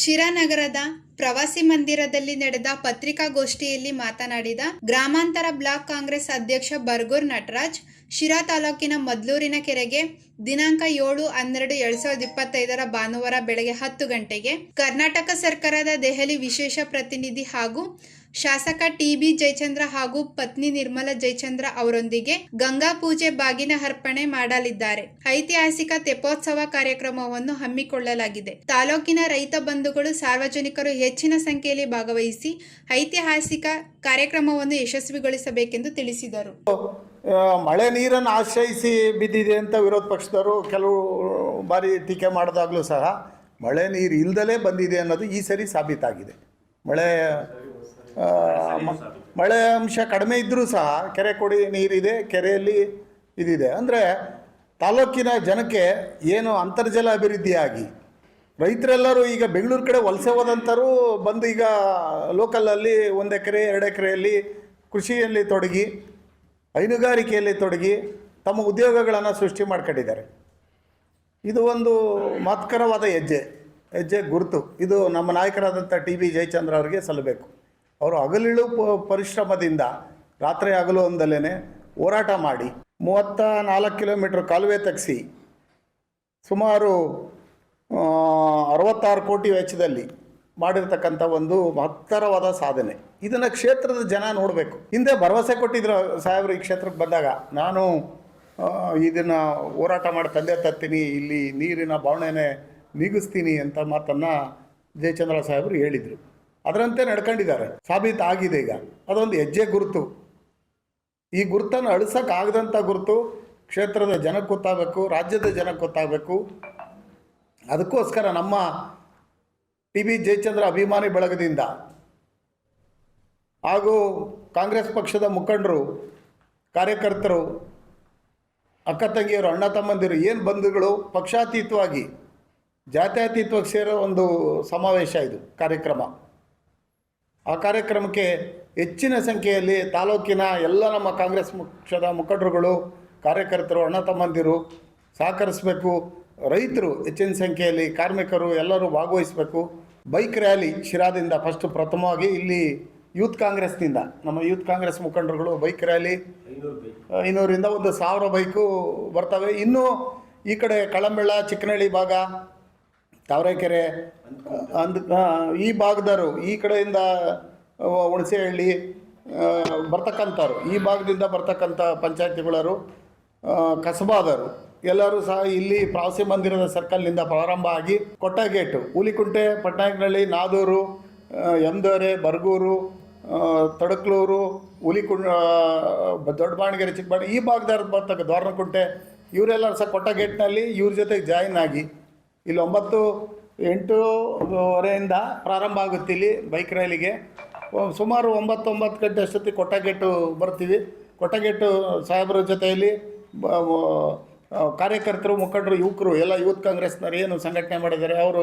ಶಿರಾನಗರದ ಪ್ರವಾಸಿ ಮಂದಿರದಲ್ಲಿ ನಡೆದ ಪತ್ರಿಕಾಗೋಷ್ಠಿಯಲ್ಲಿ ಮಾತನಾಡಿದ ಗ್ರಾಮಾಂತರ ಬ್ಲಾಕ್ ಕಾಂಗ್ರೆಸ್ ಅಧ್ಯಕ್ಷ ಬರ್ಗೂರ್ ನಟರಾಜ್, ಶಿರಾ ತಾಲೂಕಿನ ಮದ್ಲೂರಿನ ಕೆರೆಗೆ ದಿನಾಂಕ ಏಳು ಹನ್ನೆರಡು ಎರಡ್ ಸಾವಿರದ ಇಪ್ಪತ್ತೈದರ ಭಾನುವಾರ ಬೆಳಗ್ಗೆ ಹತ್ತು ಗಂಟೆಗೆ ಕರ್ನಾಟಕ ಸರ್ಕಾರದ ದೆಹಲಿ ವಿಶೇಷ ಪ್ರತಿನಿಧಿ ಹಾಗೂ ಶಾಸಕ ಟಿಬಿ ಜಯಚಂದ್ರ ಹಾಗೂ ಪತ್ನಿ ನಿರ್ಮಲಾ ಜಯಚಂದ್ರ ಅವರೊಂದಿಗೆ ಗಂಗಾ ಪೂಜೆ ಬಾಗಿನ ಅರ್ಪಣೆ ಮಾಡಲಿದ್ದಾರೆ. ಐತಿಹಾಸಿಕ ತೆಪೋತ್ಸವ ಕಾರ್ಯಕ್ರಮವನ್ನು ಹಮ್ಮಿಕೊಳ್ಳಲಾಗಿದೆ. ತಾಲೂಕಿನ ರೈತ ಬಂಧುಗಳು ಸಾರ್ವಜನಿಕರು ಹೆಚ್ಚಿನ ಸಂಖ್ಯೆಯಲ್ಲಿ ಭಾಗವಹಿಸಿ ಐತಿಹಾಸಿಕ ಕಾರ್ಯಕ್ರಮವನ್ನು ಯಶಸ್ವಿಗೊಳಿಸಬೇಕೆಂದು ತಿಳಿಸಿದರು. ಮಳೆ ನೀರನ್ನು ಆಶ್ರಯಿಸಿ ಬಿದ್ದಿದೆ ಅಂತ ವಿರೋಧ ಪಕ್ಷದವರು ಕೆಲವು ಬಾರಿ ಟೀಕೆ ಮಾಡಿದಾಗಲೂ ಸಹ ಮಳೆ ನೀರು ಇಲ್ದಲೇ ಬಂದಿದೆ ಅನ್ನೋದು ಈ ಸರಿ ಸಾಬೀತಾಗಿದೆ. ಮಳೆ ಮಳೆ ಅಂಶ ಕಡಿಮೆ ಇದ್ದರೂ ಸಹ ಕೆರೆ ಕೊಡಿ ನೀರಿದೆ ಕೆರೆಯಲ್ಲಿ ಇದಿದೆ. ಅಂದರೆ ತಾಲೂಕಿನ ಜನಕ್ಕೆ ಏನು ಅಂತರ್ಜಲ ಅಭಿವೃದ್ಧಿಯಾಗಿ ರೈತರೆಲ್ಲರೂ ಈಗ ಬೆಂಗಳೂರು ಕಡೆ ವಲಸೆ ಹೋದಂಥರು ಬಂದು ಈಗ ಲೋಕಲಲ್ಲಿ ಒಂದು ಎಕರೆ, ಎರಡು ಎಕರೆಯಲ್ಲಿ ಕೃಷಿಯಲ್ಲಿ ತೊಡಗಿ, ಹೈನುಗಾರಿಕೆಯಲ್ಲಿ ತೊಡಗಿ ತಮ್ಮ ಉದ್ಯೋಗಗಳನ್ನು ಸೃಷ್ಟಿ ಮಾಡ್ಕೊಂಡಿದ್ದಾರೆ. ಇದು ಒಂದು ಮಹತ್ಕರವಾದ ಹೆಜ್ಜೆ ಹೆಜ್ಜೆ ಗುರುತು. ಇದು ನಮ್ಮ ನಾಯಕರಾದಂಥ ಟಿ ಬಿ ಜಯಚಂದ್ರ ಅವರಿಗೆ ಸಲ್ಲಬೇಕು. ಅವರು ಹಗಲಿಳು ಪರಿಶ್ರಮದಿಂದ ರಾತ್ರಿ ಹಗಲು ಒಂದಲ್ಲೇ ಹೋರಾಟ ಮಾಡಿ ಮೂವತ್ತ ನಾಲ್ಕು ಕಿಲೋಮೀಟ್ರ್ ಕಾಲುವೆ ತೆಗೆಸಿ ಸುಮಾರು ಅರವತ್ತಾರು ಕೋಟಿ ವೆಚ್ಚದಲ್ಲಿ ಮಾಡಿರ್ತಕ್ಕಂಥ ಒಂದು ಮಹತ್ತರವಾದ ಸಾಧನೆ. ಇದನ್ನು ಕ್ಷೇತ್ರದ ಜನ ನೋಡಬೇಕು. ಹಿಂದೆ ಭರವಸೆ ಕೊಟ್ಟಿದ್ರು ಸಾಹೇಬರು ಈ ಕ್ಷೇತ್ರಕ್ಕೆ ಬಂದಾಗ. ನಾನು ಇದನ್ನು ಹೋರಾಟ ಮಾಡಿ ತಂದೆ ತರ್ತೀನಿ, ಇಲ್ಲಿ ನೀರಿನ ಭಾವನೆನೇ ನೀಗಿಸ್ತೀನಿ ಅಂತ ಮಾತನ್ನು ಜಯಚಂದ್ರ ಸಾಹೇಬರು ಹೇಳಿದರು. ಅದರಂತೆ ನಡ್ಕೊಂಡಿದ್ದಾರೆ. ಸಾಬೀತು ಆಗಿದೆ ಈಗ. ಅದೊಂದು ಹೆಜ್ಜೆ ಗುರುತು. ಈ ಗುರುತನ್ನು ಅಳಿಸೋಕ್ಕಾಗದಂಥ ಗುರುತು ಕ್ಷೇತ್ರದ ಜನಕ್ಕೆ ಗೊತ್ತಾಗಬೇಕು, ರಾಜ್ಯದ ಜನಕ್ಕೆ ಗೊತ್ತಾಗಬೇಕು. ಅದಕ್ಕೋಸ್ಕರ ನಮ್ಮ ಟಿ ಬಿ ಜಯಚಂದ್ರ ಅಭಿಮಾನಿ ಬಳಗದಿಂದ ಹಾಗೂ ಕಾಂಗ್ರೆಸ್ ಪಕ್ಷದ ಮುಖಂಡರು, ಕಾರ್ಯಕರ್ತರು, ಅಕ್ಕ ತಂಗಿಯರು, ಅಣ್ಣ ತಮ್ಮಂದಿರು, ಏನು ಬಂಧುಗಳು, ಪಕ್ಷಾತೀತವಾಗಿ, ಜಾತ್ಯತೀತವಾಗಿ ಸೇರೋ ಒಂದು ಸಮಾವೇಶ ಇದು, ಕಾರ್ಯಕ್ರಮ. ಆ ಕಾರ್ಯಕ್ರಮಕ್ಕೆ ಹೆಚ್ಚಿನ ಸಂಖ್ಯೆಯಲ್ಲಿ ತಾಲೂಕಿನ ಎಲ್ಲ ನಮ್ಮ ಕಾಂಗ್ರೆಸ್ ಪಕ್ಷದ ಮುಖಂಡರುಗಳು ಕಾರ್ಯಕರ್ತರು ಅಣ್ಣ ತಮ್ಮಂದಿರು ಸಹಕರಿಸಬೇಕು. ರೈತರು ಹೆಚ್ಚಿನ ಸಂಖ್ಯೆಯಲ್ಲಿ ಕಾರ್ಮಿಕರು ಎಲ್ಲರೂ ಭಾಗವಹಿಸಬೇಕು. ಬೈಕ್ ರ್ಯಾಲಿ ಶಿರಾದಿಂದ ಫಸ್ಟ್ ಪ್ರಥಮವಾಗಿ ಇಲ್ಲಿ ಯೂತ್ ಕಾಂಗ್ರೆಸ್ನಿಂದ ನಮ್ಮ ಯೂತ್ ಕಾಂಗ್ರೆಸ್ ಮುಖಂಡರುಗಳು ಬೈಕ್ ರ್ಯಾಲಿ ಇನ್ನೂರಿಂದ ಒಂದು ಸಾವಿರ ಬೈಕು ಬರ್ತವೆ. ಇನ್ನೂ ಈ ಕಡೆ ಕಳಂಬೆಳ್ಳ ಚಿಕ್ಕನಹಳ್ಳಿ ಭಾಗ ತಾವರೆಕೆರೆ, ಅಂದ ಈ ಭಾಗದವರು, ಈ ಕಡೆಯಿಂದ ಹುಣಸೆಹಳ್ಳಿ ಬರ್ತಕ್ಕಂಥವ್ರು, ಈ ಭಾಗದಿಂದ ಬರ್ತಕ್ಕಂಥ ಪಂಚಾಯತಿಗಳರು ಕಸಬಾದರು. ಎಲ್ಲರೂ ಸಹ ಇಲ್ಲಿ ಪ್ರವಾಸಿ ಮಂದಿರದ ಸರ್ಕಲ್ನಿಂದ ಪ್ರಾರಂಭ ಆಗಿ ಕೊಟ್ಟಗೇಟು. ಹುಲಿಕುಂಟೆ, ಪಟ್ನಾಯಕನಹಳ್ಳಿ, ನಾದೂರು ಎಂದೋರೆ ಬರ್ಗೂರು ತಡಕ್ಲೂರು, ಹುಲಿಕುಂಡ ದೊಡ್ಡಬಾಣಗೆರೆ, ಚಿಕ್ಕಬಾಣ, ಈ ಭಾಗದವ್ರು ಬರ್ತಕ್ಕ ದ್ವಾರನಕುಂಟೆ ಇವರೆಲ್ಲರೂ ಸಹ ಕೊಟ್ಟ ಗೇಟ್ನಲ್ಲಿ ಇವ್ರ ಜೊತೆಗೆ ಜಾಯಿನ್ ಆಗಿ ಇಲ್ಲಿ ಒಂಬತ್ತು ಎಂಟೂವರೆಯಿಂದ ಪ್ರಾರಂಭ ಆಗುತ್ತೆ ಇಲ್ಲಿ ಬೈಕ್ ರ್ಯಾಲಿಗೆ ಸುಮಾರು ಒಂಬತ್ತು ಒಂಬತ್ತು ಗಂಟೆ ಅಷ್ಟೊತ್ತಿಗೆ ಕೊಟ್ಟಗೆಟ್ಟು ಬರ್ತೀವಿ. ಕೊಟ್ಟಗೆಟ್ಟು ಸಾಹೇಬರ ಜೊತೆಯಲ್ಲಿ ಕಾರ್ಯಕರ್ತರು, ಮುಖಂಡರು, ಯುವಕರು, ಎಲ್ಲ ಯೂತ್ ಕಾಂಗ್ರೆಸ್ನವರು ಏನು ಸಂಘಟನೆ ಮಾಡಿದ್ದಾರೆ, ಅವರು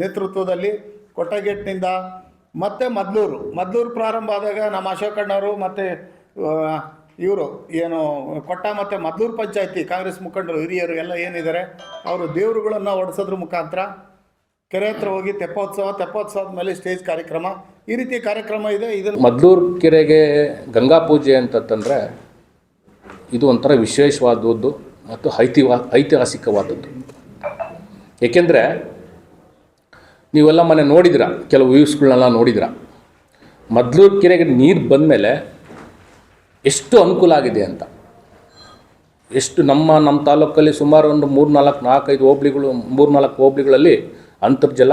ನೇತೃತ್ವದಲ್ಲಿ ಕೊಟ್ಟಗೆಟ್ಟಿನಿಂದ ಮತ್ತೆ ಮದ್ಲೂರು. ಮದ್ಲೂರು ಪ್ರಾರಂಭ ಆದಾಗ ನಮ್ಮ ಅಶೋಕಣ್ಣವರು ಮತ್ತು ಇವರು ಏನು ಕೊಟ್ಟ ಮತ್ತು ಮದ್ಲೂರು ಪಂಚಾಯತಿ ಕಾಂಗ್ರೆಸ್ ಮುಖಂಡರು ಹಿರಿಯರು ಎಲ್ಲ ಏನಿದ್ದಾರೆ, ಅವರು ದೇವರುಗಳನ್ನು ಒಡಿಸೋದ್ರ ಮುಖಾಂತರ ಕೆರೆ ಹತ್ರ ಹೋಗಿ ತೆಪ್ಪೋತ್ಸವ, ತೆಪ್ಪೋತ್ಸವದ ಮೇಲೆ ಸ್ಟೇಜ್ ಕಾರ್ಯಕ್ರಮ, ಈ ರೀತಿ ಕಾರ್ಯಕ್ರಮ ಇದೆ. ಇದನ್ನು ಮದ್ಲೂರು ಕೆರೆಗೆ ಗಂಗಾ ಪೂಜೆ ಅಂತಂತಂದರೆ ಇದು ಒಂಥರ ವಿಶೇಷವಾದದ್ದು ಮತ್ತು ಐತಿಹಾ ಐತಿಹಾಸಿಕವಾದದ್ದು. ಏಕೆಂದರೆ ನೀವೆಲ್ಲ ಮನೆ ನೋಡಿದಿರ, ಕೆಲವು ವ್ಯೂಸ್ಗಳನ್ನೆಲ್ಲ ನೋಡಿದಿರ, ಮದ್ಲೂರು ಕೆರೆಗೆ ನೀರು ಬಂದಮೇಲೆ ಎಷ್ಟು ಅನುಕೂಲ ಆಗಿದೆ ಅಂತ. ಎಷ್ಟು ನಮ್ಮ ನಮ್ಮ ತಾಲೂಕಲ್ಲಿ ಸುಮಾರು ಒಂದು ಮೂರು ನಾಲ್ಕು ನಾಲ್ಕೈದು ಹೋಬ್ಳಿಗಳು ಮೂರು ನಾಲ್ಕು ಹೋಬ್ಳಿಗಳಲ್ಲಿ ಅಂತರ್ಜಲ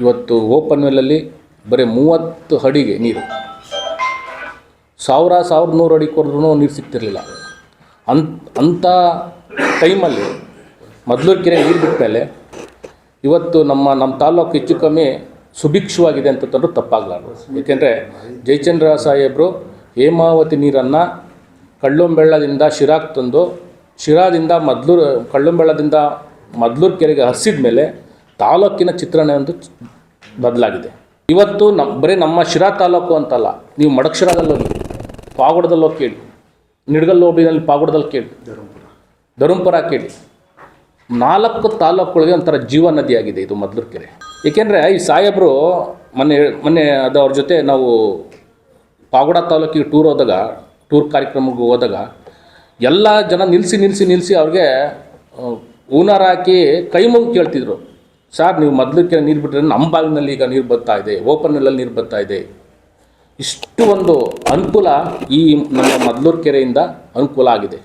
ಇವತ್ತು ಓಪನ್ ವೆಲ್ಲಲ್ಲಿ ಬರೀ ಮೂವತ್ತು ಅಡಿಗೆ ನೀರು. ಸಾವಿರ ಸಾವಿರದ ನೂರು ಅಡಿ ಕೊರೆದ್ರೂ ನೀರು ಸಿಗ್ತಿರಲಿಲ್ಲ. ಅಂತ ಅಂಥ ಟೈಮಲ್ಲಿ ಮೊದಲು ಕೆರೆ ನೀರು ಬಿಟ್ಟ ಮೇಲೆ ಇವತ್ತು ನಮ್ಮ ನಮ್ಮ ತಾಲೂಕು ಹೆಚ್ಚು ಕಮ್ಮಿ ಸುಭಿಕ್ಷವಾಗಿದೆ ಅಂತಂದ್ರೂ ತಪ್ಪಾಗಲಾರ್ದು. ಏಕೆಂದರೆ ಜಯಚಂದ್ರ ಸಾಹೇಬರು ಹೇಮಾವತಿ ನೀರನ್ನು ಕಳ್ಳೊಂಬೆಳ್ಳದಿಂದ ಶಿರಾಕ್ ತಂದು ಶಿರಾದಿಂದ ಮದ್ಲೂರು ಕಳ್ಳೊಂಬೆಳ್ಳದಿಂದ ಮದ್ಲೂರು ಕೆರೆಗೆ ಹರಿಸಿದ ಮೇಲೆ ತಾಲೂಕಿನ ಚಿತ್ರಣ ಒಂದು ಬದಲಾಗಿದೆ. ಇವತ್ತು ನಮ್ಮ ಬರೀ ನಮ್ಮ ಶಿರಾ ತಾಲೂಕು ಅಂತಲ್ಲ ನೀವು ಮಡಕ್ಷಿರಾದಲ್ಲಿ ಹೋಗಿ ಪಾಗೋಡದಲ್ಲಿ ಹೋಗಿ ಕೇಳಿ. ನಿಡ್ಗಲ್ ಹೋಬಳಿನಲ್ಲಿ ಪಾಗೋಡದಲ್ಲಿ ಕೇಳಿ. ಧರ್ಮಪುರ. ಕೇಳಿ. ನಾಲ್ಕು ತಾಲೂಕುಗಳಿಗೆ ಒಂಥರ ಜೀವ ನದಿಯಾಗಿದೆ ಇದು ಮದ್ಲೂರು ಕೆರೆ. ಏಕೆಂದರೆ ಈ ಸಾಹೇಬರು ಮೊನ್ನೆ ಮೊನ್ನೆ ಅದು ಅವ್ರ ಜೊತೆ ನಾವು ಪಾವಗಡ ತಾಲೂಕಿಗೆ ಟೂರ್ ಹೋದಾಗ ಟೂರ್ ಕಾರ್ಯಕ್ರಮಕ್ಕೆ ಹೋದಾಗ ಎಲ್ಲ ಜನ ನಿಲ್ಲಿಸಿ ನಿಲ್ಲಿಸಿ ನಿಲ್ಲಿಸಿ ಅವ್ರಿಗೆ ಹೂನಾರ ಹಾಕಿ ಕೈ ಮುಗಿ ಕೇಳ್ತಿದ್ರು. ಸರ್ ನೀವು ಮೊದಲಕ್ಕೆ ನೀರು ಬಿಟ್ಟರೆ ನಮ್ಮ ಬಾಗಿನಲ್ಲಿ ಈಗ ನೀರು ಬರ್ತಾ ಇದೆ ಓಪನ್ನಲ್ಲಿ ನೀರು ಬರ್ತಾ ಇದೆ. ಇಷ್ಟು ಒಂದು ಅನುಕೂಲ ಈ ನಮ್ಮ ಮದ್ಲೂರು ಕೆರೆಯಿಂದ ಅನುಕೂಲ ಆಗಿದೆ.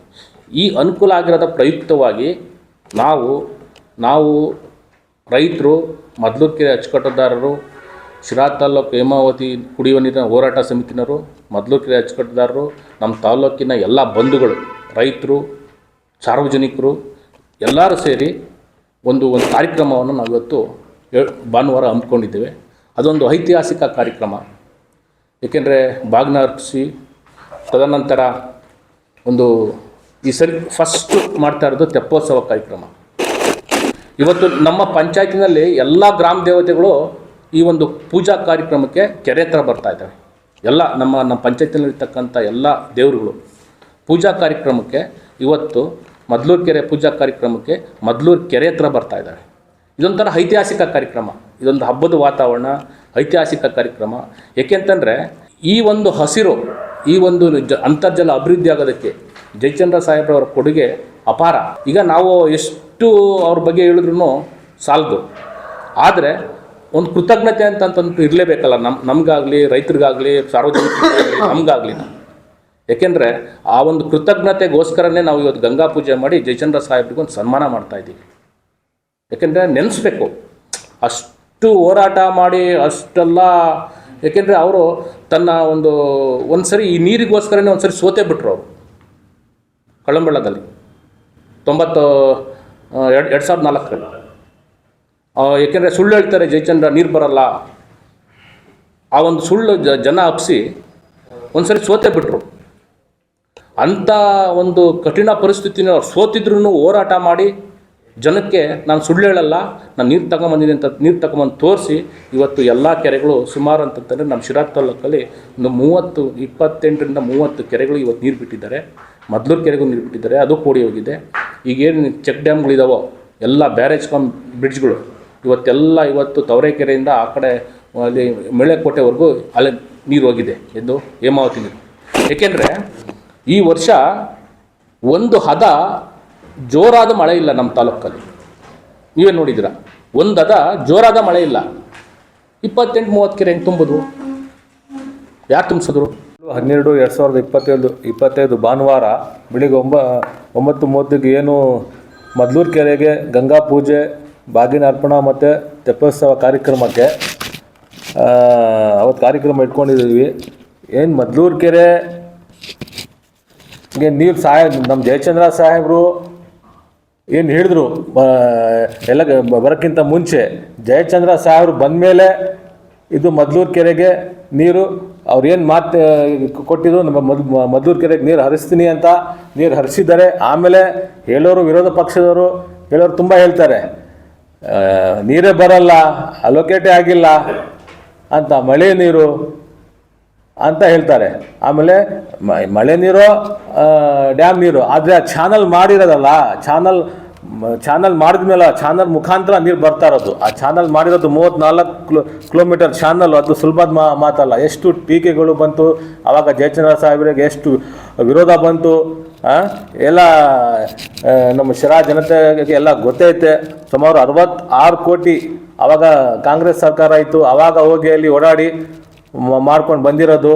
ಈ ಅನುಕೂಲ ಆಗಿರೋದ ಪ್ರಯುಕ್ತವಾಗಿ ನಾವು ನಾವು ರೈತರು ಮದ್ಲೂರು ಕೆರೆ ಅಚ್ಚುಕಟ್ಟುದಾರರು, ಶಿರಾ ತಾಲೂಕು ಹೇಮಾವತಿ ಕುಡಿಯುವ ನೀರಿನ ಹೋರಾಟ ಸಮಿತಿನವರು ಮದ್ಲೂರು ಕೆರೆ ಅಚ್ಚುಕಟ್ಟುದಾರರು, ನಮ್ಮ ತಾಲ್ಲೂಕಿನ ಎಲ್ಲ ಬಂಧುಗಳು, ರೈತರು, ಸಾರ್ವಜನಿಕರು ಎಲ್ಲರೂ ಸೇರಿ ಒಂದು ಒಂದು ಕಾರ್ಯಕ್ರಮವನ್ನು ನಾವಿವತ್ತು ಭಾನುವಾರ ಹಮ್ಮಿಕೊಂಡಿದ್ದೇವೆ. ಅದೊಂದು ಐತಿಹಾಸಿಕ ಕಾರ್ಯಕ್ರಮ. ಏಕೆಂದರೆ ಬಾಗ್ನ ಅರ್ಪಿಸಿ ತದನಂತರ ಒಂದು ಈ ಸರಿ ಫಸ್ಟ್ ಮಾಡ್ತಾ ಇರೋದು ತೆಪ್ಪೋತ್ಸವ ಕಾರ್ಯಕ್ರಮ. ಇವತ್ತು ನಮ್ಮ ಪಂಚಾಯತಿನಲ್ಲಿ ಎಲ್ಲ ಗ್ರಾಮ ದೇವತೆಗಳು ಈ ಒಂದು ಪೂಜಾ ಕಾರ್ಯಕ್ರಮಕ್ಕೆ ಕೆರೆ ಹತ್ರ ಬರ್ತಾ ಇದ್ದಾವೆ. ಎಲ್ಲ ನಮ್ಮ ನಮ್ಮ ಪಂಚಾಯತಿನಲ್ಲಿರ್ತಕ್ಕಂಥ ಎಲ್ಲ ದೇವರುಗಳು ಪೂಜಾ ಕಾರ್ಯಕ್ರಮಕ್ಕೆ ಇವತ್ತು ಮದ್ಲೂರು ಕೆರೆ ಪೂಜಾ ಕಾರ್ಯಕ್ರಮಕ್ಕೆ ಮದ್ಲೂರು ಕೆರೆ ಹತ್ರ ಬರ್ತಾ ಇದ್ದಾವೆ ಇದೊಂಥರ ಐತಿಹಾಸಿಕ ಕಾರ್ಯಕ್ರಮ. ಇದೊಂದು ಹಬ್ಬದ ವಾತಾವರಣ, ಐತಿಹಾಸಿಕ ಕಾರ್ಯಕ್ರಮ. ಏಕೆಂತಂದರೆ ಈ ಒಂದು ಹಸಿರು, ಈ ಒಂದು ಜ, ಅಂತರ್ಜಲ ಅಭಿವೃದ್ಧಿ ಆಗೋದಕ್ಕೆ ಜಯಚಂದ್ರ ಸಾಹೇಬ್ರವರ ಕೊಡುಗೆ ಅಪಾರ. ಈಗ ನಾವು ಎಷ್ಟು ಅವ್ರ ಬಗ್ಗೆ ಹೇಳಿದ್ರು ಸಾಲದು. ಆದರೆ ಒಂದು ಕೃತಜ್ಞತೆ ಅಂತ ಅಂತಂದು ಇರಲೇಬೇಕಲ್ಲ ನಮ್ಮ ನಮಗಾಗಲಿ, ರೈತರಿಗಾಗಲಿ ಸಾರ್ವಜನಿಕ ನಮಗಾಗಲಿ. ಏಕೆಂದರೆ ಆ ಒಂದು ಕೃತಜ್ಞತೆಗೋಸ್ಕರನೇ ನಾವು ಇವತ್ತು ಗಂಗಾ ಪೂಜೆ ಮಾಡಿ ಜಯಚಂದ್ರ ಸಾಹೇಬ್ರಿಗೆ ಒಂದು ಸನ್ಮಾನ ಮಾಡ್ತಾ ಇದ್ದೀವಿ ಏಕೆಂದರೆ ನೆನೆಸ್ಬೇಕು, ಅಷ್ಟು ಹೋರಾಟ ಮಾಡಿ ಅಷ್ಟೆಲ್ಲ, ಏಕೆಂದರೆ ಅವರು ತನ್ನ ಒಂದು ಒಂದು ಸರಿ ಈ ನೀರಿಗೋಸ್ಕರನೇ ಒಂದು ಸರಿ ಸೋತೆ ಬಿಟ್ರು ಅವರು ಕಳ್ಳಂಬಳ್ಳದಲ್ಲಿ ತೊಂಬತ್ತು ಎರಡು ಎರಡು ಸಾವಿರದ ನಾಲ್ಕರಲ್ಲಿ ಏಕೆಂದರೆ ಸುಳ್ಳು ಹೇಳ್ತಾರೆ, ಜಯಚಂದ್ರ, ನೀರು ಬರಲ್ಲ. ಆ ಒಂದು ಸುಳ್ಳು ಜನ ಹಬ್ಸಿ ಒಂದು ಸರಿ ಸೋತೆ ಬಿಟ್ಟರು ಅಂಥ ಒಂದು ಕಠಿಣ ಪರಿಸ್ಥಿತಿನ ಅವ್ರು ಸೋತಿದ್ರು ಹೋರಾಟ ಮಾಡಿ ಜನಕ್ಕೆ ನಾನು ಸುಳ್ಳು ಹೇಳಲ್ಲ, ನಾನು ನೀರು ತಗೊಂಬಂದಿದ್ದೀನಿ ಅಂತ ನೀರು ತಗೊಂಬಂದು ತೋರಿಸಿ, ಇವತ್ತು ಎಲ್ಲ ಕೆರೆಗಳು ಸುಮಾರು ಅಂತಂತಂದರೆ ನಮ್ಮ ಶಿರಾ ತಾಲೂಕಲ್ಲಿ ಒಂದು ಮೂವತ್ತು, ಇಪ್ಪತ್ತೆಂಟರಿಂದ ಮೂವತ್ತು ಕೆರೆಗಳು ಇವತ್ತು ನೀರು ಬಿಟ್ಟಿದ್ದಾರೆ. ಮದ್ಲೂರು ಕೆರೆಗೂ ನೀರು ಬಿಟ್ಟಿದ್ದಾರೆ ಅದು ಕೋಡಿ ಹೋಗಿದೆ. ಈಗೇನು ಚೆಕ್ ಡ್ಯಾಮ್ಗಳಿದಾವೋ, ಎಲ್ಲ ಬ್ಯಾರೇಜ್ ಕಮ್, ಬ್ರಿಡ್ಜ್ಗಳು, ಇವತ್ತೆಲ್ಲ ಇವತ್ತು ತವರೆಕೆರೆಯಿಂದ ಆ ಕಡೆ, ಅಲ್ಲಿ ಮೇಳೆಕೋಟೆವರೆಗೂ ಅಲ್ಲಿ ನೀರು ಹೋಗಿದೆ ಎಂದು ಹೇಮಾವತಿ ನೀರು. ಏಕೆಂದರೆ, ಈ ವರ್ಷ ಒಂದು ಹದ ಜೋರಾದ ಮಳೆ ಇಲ್ಲ ನಮ್ಮ ತಾಲೂಕಲ್ಲಿ. ನೀವೇ ನೋಡಿದ್ದೀರ? ಒಂದು ಹದ ಜೋರಾದ ಮಳೆ ಇಲ್ಲ. ಇಪ್ಪತ್ತೆಂಟು, ಮೂವತ್ತು ಕೆರೆ ಹೆಂಗೆ ತುಂಬೋದು? ಯಾರು ತುಂಬಿಸಿದ್ರು ಹನ್ನೆರಡು, ಎರಡು ಸಾವಿರದ ಇಪ್ಪತ್ತೈದು ಇಪ್ಪತ್ತೈದು ಭಾನುವಾರ ಬೆಳಿಗ್ಗೆ ಒಂಬ, ಒಂಬತ್ತು ಮೂವತ್ತಿಗೆ ಏನು ಮದ್ಲೂರು ಕೆರೆಗೆ ಗಂಗಾ ಪೂಜೆ, ಬಾಗಿನ ಅರ್ಪಣಾ ಮತ್ತು ತೆಪ್ಪೋತ್ಸವ ಕಾರ್ಯಕ್ರಮಕ್ಕೆ ಅವತ್ತು ಕಾರ್ಯಕ್ರಮ ಇಟ್ಕೊಂಡಿದ್ದೀವಿ ಏನು ಮದ್ಲೂರು ಕೆರೆ ನೀರು ಸಹಾಯ ನಮ್ಮ ಜಯಚಂದ್ರ ಸಾಹೇಬರು ಏನು ಹೇಳಿದ್ರು ಎಲ್ಲ ಬರೋಕ್ಕಿಂತ ಮುಂಚೆ, ಜಯಚಂದ್ರ ಸಾಹೇಬರು ಬಂದಮೇಲೆ ಇದು ಮದ್ಲೂರು ಕೆರೆಗೆ ನೀರು, ಅವ್ರು ಏನು ಮಾತು ಕೊಟ್ಟಿದ್ರು, ನಮ್ಮ ಮದ್ ಮದ್ದೂರು ಕೆರೆಗೆ ನೀರು ಹರಿಸ್ತೀನಿ ಅಂತ ನೀರು ಹರಿಸಿದ್ದಾರೆ. ಆಮೇಲೆ ಹೇಳೋರು, ವಿರೋಧ ಪಕ್ಷದವರು, ಹೇಳೋರು ತುಂಬ ಹೇಳ್ತಾರೆ ನೀರೇ ಬರಲ್ಲ, ಅಲೋಕೇಟೇ ಆಗಿಲ್ಲ, ಅಂತ ಮಳೆ ನೀರು ಅಂತ ಹೇಳ್ತಾರೆ. ಆಮೇಲೆ ಮಳೆ ನೀರು ಡ್ಯಾಮ್ ನೀರು. ಆದರೆ ಆ ಚಾನಲ್ ಮಾಡಿರೋದಲ್ಲ, ಚಾನಲ್ ಚಾನಲ್ ಮಾಡಿದ್ಮೇಲೆ ಆ ಚಾನಲ್ ಮುಖಾಂತರ ನೀರು ಬರ್ತಾ ಇರೋದು. ಆ ಚಾನಲ್ ಮಾಡಿರೋದು ಮೂವತ್ನಾಲ್ಕು ಕಿಲೋ, ಕಿಲೋಮೀಟರ್ ಚಾನಲ್, ಅದು ಸುಲಭದ ಮಾ, ಮಾತಲ್ಲ. ಎಷ್ಟು ಟೀಕೆಗಳು ಬಂತು ಆವಾಗ ಜಯಚಂದ್ರ ಸಾಹೇಬರಿಗೆ ಎಷ್ಟು ವಿರೋಧ ಬಂತು ಎಲ್ಲ ನಮ್ಮ ಶಿರಾ ಜನತೆಗೆ ಎಲ್ಲ ಗೊತ್ತೈತೆ. ಸುಮಾರು ಅರವತ್ತಾರು ಕೋಟಿ ಆವಾಗ ಕಾಂಗ್ರೆಸ್ ಸರ್ಕಾರ ಇತ್ತು ಆವಾಗ ಹೋಗಿ ಅಲ್ಲಿ ಓಡಾಡಿ ಮಾಡ್ಕೊಂಡು ಬಂದಿರೋದು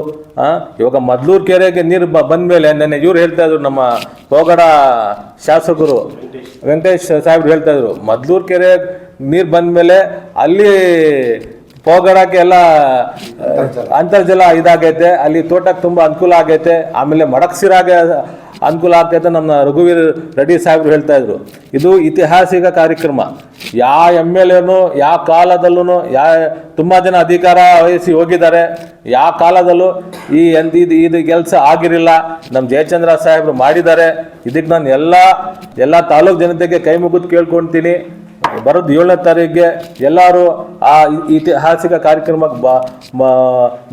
ಇವಾಗ ಮದ್ಲೂರು ಕೆರೆಗೆ ನೀರು ಬ ಬಂದಮೇಲೆ ನೆನ್ನೆ ಇವ್ರು ಹೇಳ್ತಾ ಇದ್ರು ನಮ್ಮ ಹೋಗಡ ಶಾಸಕರು, ವೆಂಕಟೇಶ್ ಸಾಹೇಬ್ರು ಹೇಳ್ತಾ ಇದ್ರು, ಮದ್ಲೂರು ಕೆರೆ ನೀರು ಬಂದಮೇಲೆ ಅಲ್ಲಿ ಪೋಗಡಕ್ಕೆ ಎಲ್ಲ ಅಂತರ್ಜಲ. ಇದಾಗೈತೆ. ಅಲ್ಲಿ ತೋಟಕ್ಕೆ ತುಂಬ ಅನುಕೂಲ ಆಗೈತೆ. ಆಮೇಲೆ ಮಡಕ್ಸಿರಾಗೆ ಅನುಕೂಲ ಆಗ್ತೈತೆ ನಮ್ಮ ರಘುವೀರ್ ರೆಡ್ಡಿ ಸಾಹೇಬರು ಹೇಳ್ತಾ ಇದ್ರು. ಇದು ಐತಿಹಾಸಿಕ ಕಾರ್ಯಕ್ರಮ. ಯಾವ ಎಂ ಎಲ್ ಎನು ಯಾವ ಕಾಲದಲ್ಲೂ ಯಾ ತುಂಬ ಜನ ಅಧಿಕಾರ ವಹಿಸಿ ಹೋಗಿದ್ದಾರೆ. ಯಾವ ಕಾಲದಲ್ಲೂ ಈ ಇದು ಇದು ಕೆಲಸ ಆಗಿರಲಿಲ್ಲ. ನಮ್ಮ ಜಯಚಂದ್ರ ಸಾಹೇಬರು ಮಾಡಿದ್ದಾರೆ. ಇದಕ್ಕೆ ನಾನು ಎಲ್ಲ ಎಲ್ಲ ತಾಲೂಕು ಜನತೆಗೆ ಕೈ ಮುಗಿದು ಕೇಳ್ಕೊಳ್ತೀನಿ ಬರೋದು ಏಳನೇ ತಾರೀಕಿಗೆ ಎಲ್ಲರೂ ಆ ಐತಿಹಾಸಿಕ ಕಾರ್ಯಕ್ರಮಕ್ಕೆ ಬಾ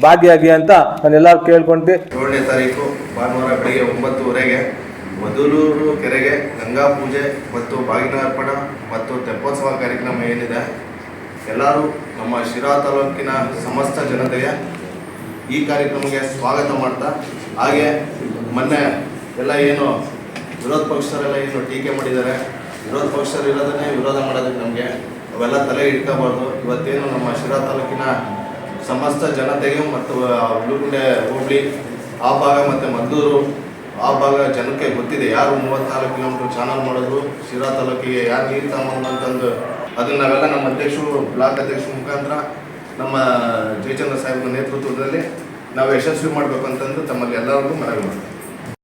ಭಾಗಿಯಾಗಿ ಅಂತ ನಾನು ಎಲ್ಲರೂ ಕೇಳ್ಕೊಂತೀನಿ ಏಳನೇ ತಾರೀಕು ಭಾನುವಾರ ಬೆಳಿಗ್ಗೆ ಒಂಬತ್ತುವರೆಗೆ ಮಧುಲೂರು ಕೆರೆಗೆ ಗಂಗಾ ಪೂಜೆ ಮತ್ತು ಬಾಗಿನ ಅರ್ಪಣ ಮತ್ತು ತೆಪ್ಪೋತ್ಸವ ಕಾರ್ಯಕ್ರಮ ಏನಿದೆ. ಎಲ್ಲರೂ ನಮ್ಮ ಶಿರಾ ತಾಲೂಕಿನ ಸಮಸ್ತ ಜನತೆಗೆ ಈ ಕಾರ್ಯಕ್ರಮಕ್ಕೆ ಸ್ವಾಗತ ಮಾಡ್ತಾ, ಹಾಗೆ ಮೊನ್ನೆ ಎಲ್ಲ ಏನು ವಿರೋಧ ಪಕ್ಷದವರೆಲ್ಲ ಏನು ಟೀಕೆ ಮಾಡಿದ್ದಾರೆ ವಿರೋಧ ಪಕ್ಷರು ಇರೋದನ್ನೇ ವಿರೋಧ ಮಾಡೋದಕ್ಕೆ ನಮಗೆ ಅವೆಲ್ಲ ತಲೆ ಇಟ್ಕೋಬಾರ್ದು ಇವತ್ತೇನು ನಮ್ಮ ಶಿರಾ ತಾಲೂಕಿನ ಸಮಸ್ತ ಜನತೆಗೆ ಮತ್ತು ಹುಡುಗುಂಡೆ ಹೋಬಳಿ, ಆ ಭಾಗ ಮತ್ತು ಮದ್ದೂರು, ಆ ಭಾಗ ಜನಕ್ಕೆ ಗೊತ್ತಿದೆ ಯಾರು ಮೂವತ್ತ್ನಾಲ್ಕು ಕಿಲೋಮೀಟ್ರ್ ಚಾನಲ್ ಮಾಡಿದ್ರು ಶಿರಾ ತಾಲೂಕಿಗೆ ಯಾರು ನೀರು ತಗೊಂಬಂದು ಅಂತಂದು. ಅದನ್ನು ನಾವೆಲ್ಲ ನಮ್ಮ ಅಧ್ಯಕ್ಷರು, ಬ್ಲಾಕ್ ಅಧ್ಯಕ್ಷರ ಮುಖಾಂತರ ನಮ್ಮ ಜಯಚಂದ್ರ ಸಾಹೇಬ್ರ ನೇತೃತ್ವದಲ್ಲಿ ನಾವು ಯಶಸ್ವಿ ಮಾಡಬೇಕು ಅಂತಂದು ತಮ್ಮಲ್ಲಿ ಎಲ್ಲರಿಗೂ ಮನವಿ ಮಾಡ್ತೀವಿ.